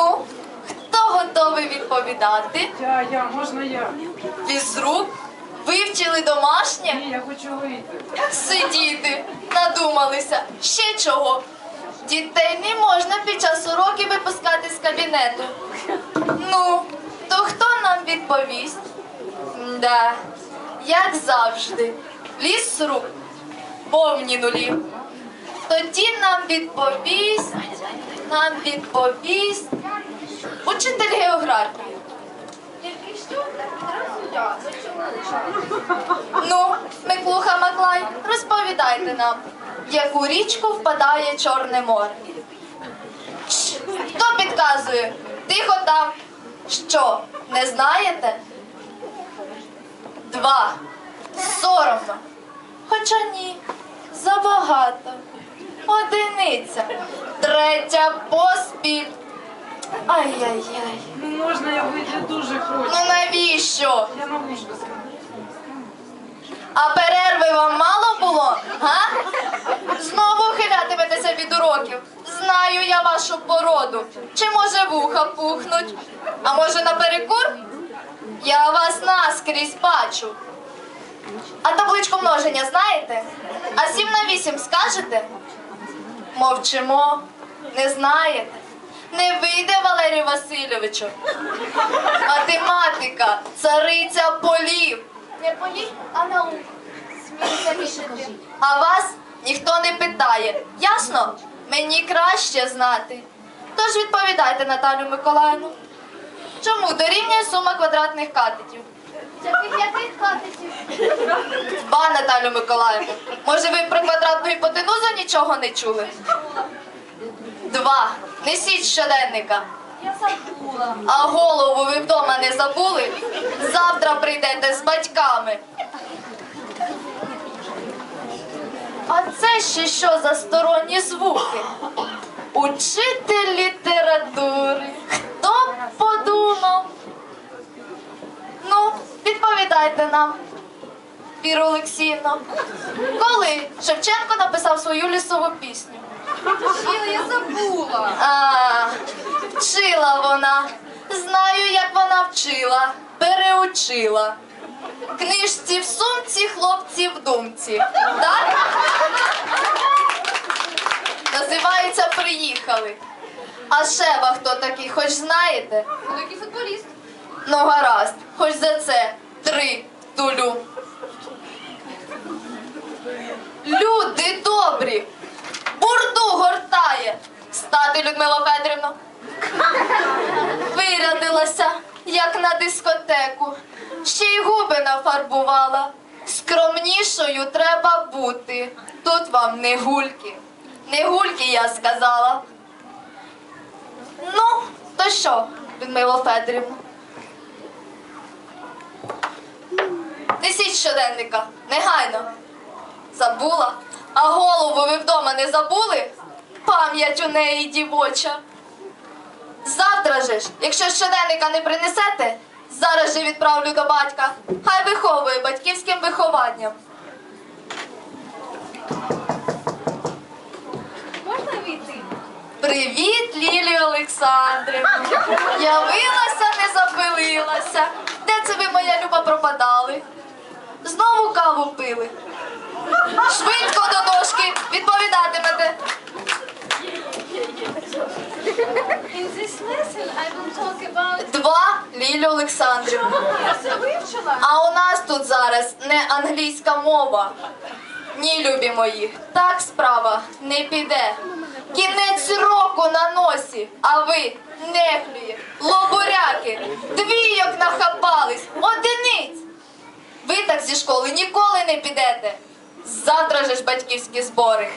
Ну, хто готовий відповідати? Я, я, можна я? Фізрук? Вивчили домашнє? Ні, я хочу вийти. Сидіти, надумалися. Ще чого? Дітей не можна під час уроків випускати з кабінету. Ну, то хто нам відповість? Да, як завжди, ліс рук, повні нулі. Тоді нам відповість, нам відповість учитель географії. Ну, Миклуха Маклай, розповідайте нам, в яку річку впадає Чорне море. Хто підказує? Тихо там. Що, не знаєте? Два. Соромно. Хоча ні, забагато. Одиниця. Третя поспіль. Ай-яй-яй. Ну можна я вийти дуже хочу. Ну навіщо? Я вушка скажу. А перерви вам мало було? Га? Знову хилятиметеся від уроків. Знаю я вашу породу. Чи може вуха пухнуть? А може на перекур? Я вас наскрізь бачу. А табличку множення знаєте? А 7 на 8 скажете? Мовчимо. Не знаєте. Не вийде Валерію Васильовичу. Математика, цариця полів. Не полів, а наук. А вас ніхто не питає. Ясно? Мені краще знати. Тож відповідайте, Наталю Миколаївну. Чому дорівнює сума квадратних катетів? Яких яких катетів? Ба, Наталю Миколаївну, може ви про квадратну гіпотенузу нічого не чули? Два. Несіть щоденника. Я забула. А голову ви вдома не забули? Завтра прийдете з батьками. А це ще що за сторонні звуки? Учитель літератури. Хто б подумав? Ну, відповідайте нам, Віра Олексіївна. Коли Шевченко написав свою лісову пісню? Вчила, я забула. А, вчила вона. Знаю, як вона вчила, переучила. Книжці в сумці, хлопці в думці. Так? Називається Приїхали. А Шева хто такий, хоч знаєте? Великий футболіст. Ну гаразд, хоч за це три тулю. Люди добрі. Стати, Людмила Федорівна. Вирядилася, як на дискотеку. Ще й губи нафарбувала. Скромнішою треба бути. Тут вам не гульки. Не гульки, я сказала. Ну, то що, Людмила Федорівна? Несіть щоденника, негайно. Забула. А голову ви вдома не забули? Пам'ять у неї дівоча. Завтра же ж, якщо щоденника не принесете, зараз же відправлю до батька. Хай виховує батьківським вихованням. Можна вийти? Привіт, Лілія Олександрівна. Явилася, не запилилася. Де це ви, моя люба, пропадали? Знову каву пили. Швидко Лілі вивчила. А у нас тут зараз не англійська мова. Ні, любі мої, так справа не піде. Кінець року на носі, а ви нехлює, лобуряки, двійок нахапались, одиниць. Ви так зі школи ніколи не підете. Завтра же ж батьківські збори.